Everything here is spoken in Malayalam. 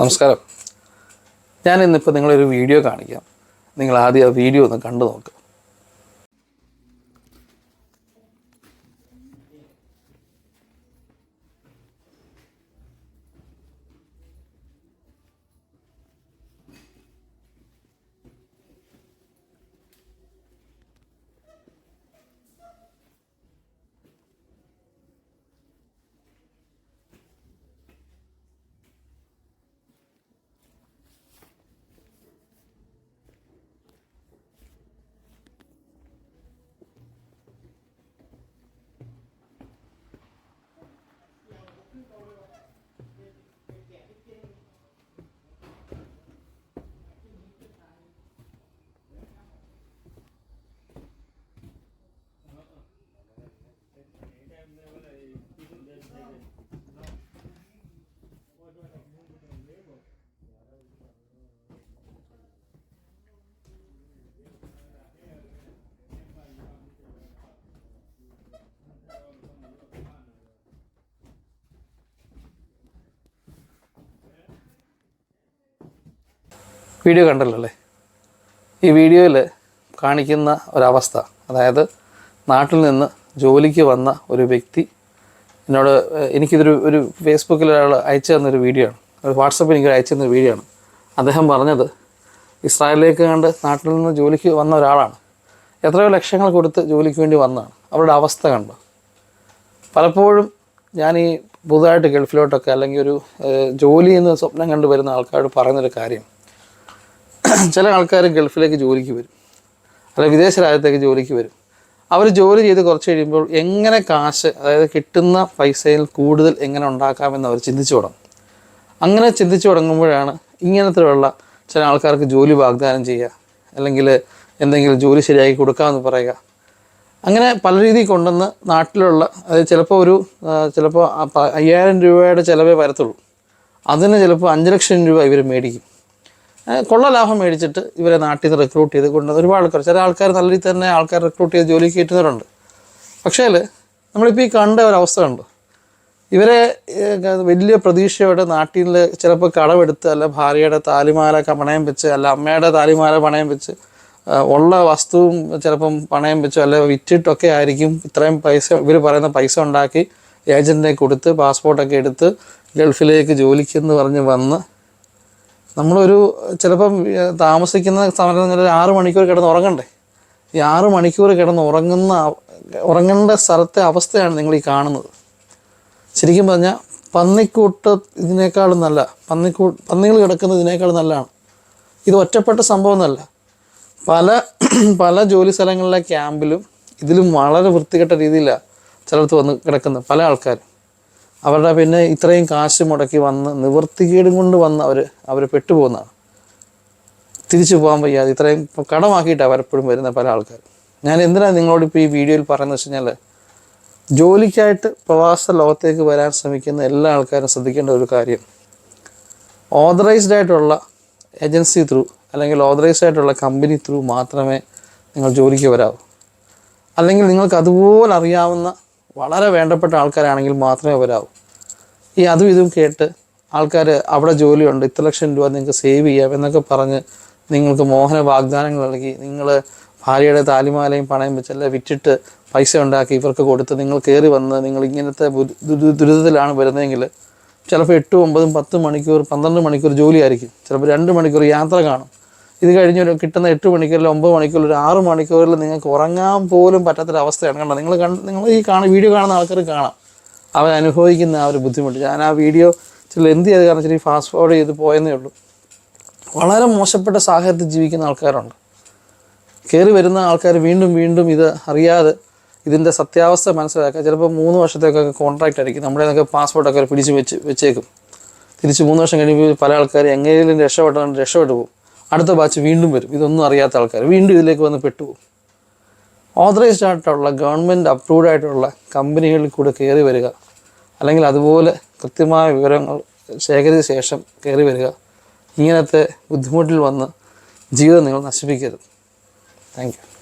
നമസ്കാരം. ഞാൻ ഇന്നിപ്പോൾ നിങ്ങളൊരു വീഡിയോ കാണിക്കാം. നിങ്ങൾ ആദ്യം ആ വീഡിയോ ഒന്ന് കണ്ടു നോക്കുക വീഡിയോ കണ്ടല്ലോ ഈ വീഡിയോയിൽ കാണിക്കുന്ന ഒരവസ്ഥ. അതായത് നാട്ടിൽ നിന്ന് ജോലിക്ക് വന്ന ഒരു വ്യക്തി എന്നോട് എനിക്കിതൊരു ഒരു ഫേസ്ബുക്കിൽ ഒരാൾ അയച്ചു തന്നൊരു വീഡിയോ ആണ്. ഒരു വാട്സപ്പിൽ എനിക്ക് അയച്ചു തന്നൊരു വീഡിയോ ആണ്. അദ്ദേഹം പറഞ്ഞത് ഇസ്രായേലിലേക്ക് കണ്ട് നാട്ടിൽ നിന്ന് ജോലിക്ക് വന്ന ഒരാളാണ്. എത്രയോ ലക്ഷങ്ങൾ കൊടുത്ത് ജോലിക്ക് വേണ്ടി വന്നതാണ്. അവരുടെ അവസ്ഥ കണ്ട്. പലപ്പോഴും ഞാൻ ഈ പുതുതായിട്ട് ഗൾഫിലോട്ടൊക്കെ അല്ലെങ്കിൽ ഒരു ജോലി എന്ന് സ്വപ്നം കണ്ടുവരുന്ന ആൾക്കാരോട് പറയുന്നൊരു കാര്യം ചില ആൾക്കാർ ഗൾഫിലേക്ക് ജോലിക്ക് വരും. അല്ലെങ്കിൽ വിദേശ രാജ്യത്തേക്ക് ജോലിക്ക് വരും. അവർ ജോലി ചെയ്ത് കുറച്ച് കഴിയുമ്പോൾ എങ്ങനെ കാശ് അതായത് കിട്ടുന്ന പൈസയിൽ കൂടുതൽ എങ്ങനെ ഉണ്ടാക്കാമെന്ന് അവർ ചിന്തിച്ചു തുടങ്ങും. അങ്ങനെ ചിന്തിച്ചു തുടങ്ങുമ്പോഴാണ് ഇങ്ങനത്തെയുള്ള ചില ആൾക്കാർക്ക് ജോലി വാഗ്ദാനം ചെയ്യുക അല്ലെങ്കിൽ എന്തെങ്കിലും ജോലി ശരിയാക്കി കൊടുക്കാമെന്ന് പറയുക. അങ്ങനെ പല രീതിയിൽ കൊണ്ടുവന്ന് നാട്ടിലുള്ള അതായത് ചിലപ്പോൾ ഒരു ചിലപ്പോൾ അയ്യായിരം രൂപയുടെ ചിലവേ വരത്തുള്ളൂ. അതിന് ചിലപ്പോൾ അഞ്ച് ലക്ഷം രൂപ ഇവർ മേടിക്കും. കൊള്ള ലാഭം മേടിച്ചിട്ട് ഇവരെ നാട്ടിൽ നിന്ന് റിക്രൂട്ട് ചെയ്ത് കൊണ്ടുവന്ന് ഒരുപാട് ആൾക്കാർ. ചില ആൾക്കാർ നല്ല രീതിയിൽ തന്നെ ആൾക്കാർ റിക്രൂട്ട് ചെയ്ത് ജോലിക്ക് കയറ്റുന്നവരുണ്ട്. പക്ഷേ നമ്മളിപ്പോൾ ഈ കണ്ട ഒരവസ്ഥ ഉണ്ട് ഇവരെ വലിയ പ്രതീക്ഷയോടെ നാട്ടിൽ ചിലപ്പോൾ കടമെടുത്ത് അല്ല ഭാര്യയുടെ താലിമാല പണയം വെച്ച് അല്ല അമ്മയുടെ താലിമാല പണയം വെച്ച് ഉള്ള വസ്തുവും ചിലപ്പം പണയം വെച്ചോ അല്ലെ വിറ്റിട്ടൊക്കെ ആയിരിക്കും ഇത്രയും പൈസ ഇവർ പറയുന്ന പൈസ ഉണ്ടാക്കി ഏജന്റിനെ കൊടുത്ത് പാസ്പോർട്ടൊക്കെ എടുത്ത് ഗൾഫിലേക്ക് ജോലിക്കെന്ന് പറഞ്ഞ് വന്ന് നമ്മളൊരു ചിലപ്പം താമസിക്കുന്ന സമയത്ത് ഒരു ആറ് മണിക്കൂർ കിടന്ന് ഉറങ്ങണ്ടേ? ഈ ആറ് മണിക്കൂർ കിടന്ന് ഉറങ്ങുന്ന ഉറങ്ങേണ്ട സ്ഥലത്തെ അവസ്ഥയാണ് നിങ്ങൾ ഈ കാണുന്നത്. ശരിക്കും പറഞ്ഞാൽ പന്നിക്കൂട്ട് ഇതിനേക്കാളും നല്ല പന്നിക്കൂ പന്നികൾ കിടക്കുന്നത് ഇതിനേക്കാളും നല്ലതാണ്. ഇത് ഒറ്റപ്പെട്ട സംഭവമൊന്നുമല്ല പല പല ജോലി സ്ഥലങ്ങളിലെ ക്യാമ്പിലും ഇതിലും വളരെ വൃത്തികെട്ട രീതിയിലാണ് ചിലടത്ത് വന്ന് കിടക്കുന്നത് പല ആൾക്കാരും. അവരുടെ പിന്നെ ഇത്രയും കാശ് മുടക്കി വന്ന് നിവൃത്തികേടും കൊണ്ട് വന്ന് അവർ അവർ പെട്ടുപോകുന്നതാണ്. തിരിച്ചു പോകാൻ വയ്യാതെ ഇത്രയും കടമാക്കിയിട്ടാണ് പലപ്പോഴും വരുന്ന പല ആൾക്കാർ ഞാൻ എന്തിനാണ് നിങ്ങളോട് ഇപ്പോൾ ഈ വീഡിയോയിൽ പറയുന്നത് വെച്ച് കഴിഞ്ഞാൽ ജോലിക്കായിട്ട് പ്രവാസ ലോകത്തേക്ക് വരാൻ ശ്രമിക്കുന്ന എല്ലാ ആൾക്കാരും ശ്രദ്ധിക്കേണ്ട ഒരു കാര്യം. ഓതറൈസ്ഡ് ആയിട്ടുള്ള ഏജൻസി ത്രൂ അല്ലെങ്കിൽ ഓതറൈസ്ഡ് ആയിട്ടുള്ള കമ്പനി ത്രൂ മാത്രമേ നിങ്ങൾ ജോലിക്ക് വരാവൂ. അല്ലെങ്കിൽ നിങ്ങൾക്ക് അതുപോലെ അറിയാവുന്ന വളരെ വേണ്ടപ്പെട്ട ആൾക്കാരാണെങ്കിൽ മാത്രമേ അവരാവൂ. ഈ അതും ഇതും കേട്ട് ആൾക്കാർ അവിടെ ജോലിയുണ്ട് ഇത്ര ലക്ഷം രൂപ നിങ്ങൾക്ക് സേവ് ചെയ്യാം എന്നൊക്കെ പറഞ്ഞ് നിങ്ങൾക്ക് മോഹന വാഗ്ദാനങ്ങൾ നൽകി നിങ്ങൾ ഭാര്യയുടെ താലിമാലയും പണയം വെച്ചല്ല വിറ്റിട്ട് പൈസ ഉണ്ടാക്കി ഇവർക്ക് കൊടുത്ത് നിങ്ങൾ കയറി വന്ന് നിങ്ങൾ ഇങ്ങനത്തെ ദുരിതത്തിലാണ് വരുന്നതെങ്കിൽ ചിലപ്പോൾ എട്ടും ഒമ്പതും പത്ത് മണിക്കൂർ പന്ത്രണ്ട് മണിക്കൂർ ജോലിയായിരിക്കും ചിലപ്പോൾ രണ്ട് മണിക്കൂർ യാത്ര കാണും. ഇത് കഴിഞ്ഞ് ഒരു കിട്ടുന്ന എട്ട് മണിക്കൂറിൽ ഒമ്പത് മണിക്കൂറിൽ ഒരു ആറ് മണിക്കൂറിൽ നിങ്ങൾക്ക് ഉറങ്ങാൻ പോലും പറ്റാത്തൊരവസ്ഥയാണ്. കണ്ടത് നിങ്ങൾ കണ്ട് നിങ്ങൾ ഈ കാണ വീഡിയോ കാണുന്ന ആൾക്കാർ കാണാം. അവൻ അനുഭവിക്കുന്ന ആ ഒരു ബുദ്ധിമുട്ട്. ഞാൻ ആ വീഡിയോ ചില എന്ത് ചെയ്ത് കാരണം ചെറിയ ഫാസ്റ്റ് ഫോർവേഡ് ചെയ്ത് പോയെന്നേ ഉള്ളൂ. വളരെ മോശപ്പെട്ട സാഹചര്യത്തിൽ ജീവിക്കുന്ന ആൾക്കാരുണ്ട്. കയറി വരുന്ന ആൾക്കാർ വീണ്ടും വീണ്ടും ഇത് അറിയാതെ ഇതിന്റെ സത്യാവസ്ഥ മനസ്സിലാക്കുക. ചിലപ്പോൾ മൂന്ന് വർഷത്തേക്കൊക്കെ കോൺട്രാക്റ്റ് ആയിരിക്കും. നമ്മുടെ നിന്നൊക്കെ പാസ്പോർട്ടൊക്കെ പിടിച്ച് വെച്ച് വെച്ചേക്കും. തിരിച്ച് മൂന്ന് വർഷം കഴിയുമ്പോൾ പല ആൾക്കാർ എങ്ങനെയും രക്ഷപ്പെട്ടുകൊണ്ട് രക്ഷപ്പെട്ടു പോകും. അടുത്ത ബാച്ച് വീണ്ടും വരും. ഇതൊന്നും അറിയാത്ത ആൾക്കാർ വീണ്ടും ഇതിലേക്ക് വന്ന് പെട്ടുപോകും. ഓതറൈസ്ഡ് ആയിട്ടുള്ള ഗവൺമെന്റ് അപ്രൂവ്ഡ് ആയിട്ടുള്ള കമ്പനികളിൽ കൂടെ കയറി വരിക. അല്ലെങ്കിൽ അതുപോലെ കൃത്യമായ വിവരങ്ങൾ ശേഖരിച്ച ശേഷം കയറി വരിക. ഇങ്ങനത്തെ ബുദ്ധിമുട്ടിൽ വന്ന് ജീവിതം നിങ്ങൾ നശിപ്പിക്കരുത്. Thank you